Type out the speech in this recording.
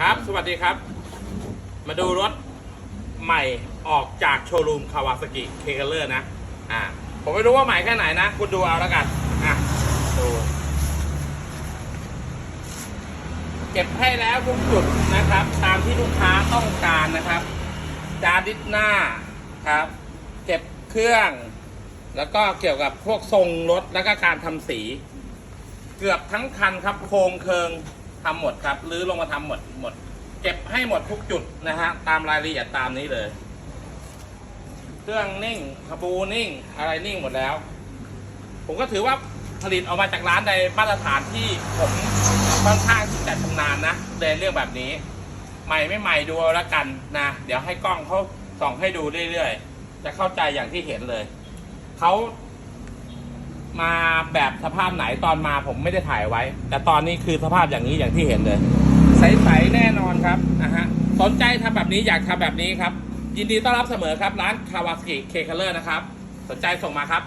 ครับ สวัสดีครับ มาดูรถใหม่ออกจากโชว์รูมคาวาสกิเคเ l อร์นะ อ่า ผมไม่รู้ว่าใหม่แค่ไหนนะ คุณดูเอาแล้วกัน อะ ดู เก็บให้แล้วทุกจุดนะครับ ตามที่ลูกค้าต้องการนะครับ จาดิสหน้าครับ เก็บเครื่อง แล้วก็เกี่ยวกับพวกทรงรถแล้วก็การทำสี เกือบทั้งคันครับโครงเคิง ทำหมดครับหรือลงมาทำหมดหมด เก็บให้หมดทุกจุดนะฮะตามรายละเอียดตามนี้เลย เครื่องนิ่งขบูนิ่งอะไรนิ่งหมดแล้ว ผมก็ถือว่าผลิตออกมาจากร้านในมาตรฐานที่ผมค่อนข้างที่จะชำนาญนะในเรื่องแบบนี้ ใหม่ไม่ใหม่ดูเอาลกันนะ เดี๋ยวให้กล้องเขาส่องให้ดูเรื่อยๆ จะเข้าใจอย่างที่เห็นเลย เขา มาแบบสภาพไหนตอนมาผมไม่ได้ถ่ายไว้ แต่ตอนนี้คือสภาพอย่างนี้อย่างที่เห็นเลย ใสๆแน่นอนครับนะฮะสนใจทำแบบนี้อยากทำแบบนี้ครับ ยินดีต้อนรับเสมอครับ ร้านคาวาสกิเคเคเลอร์นะครับ สนใจส่งมาครับ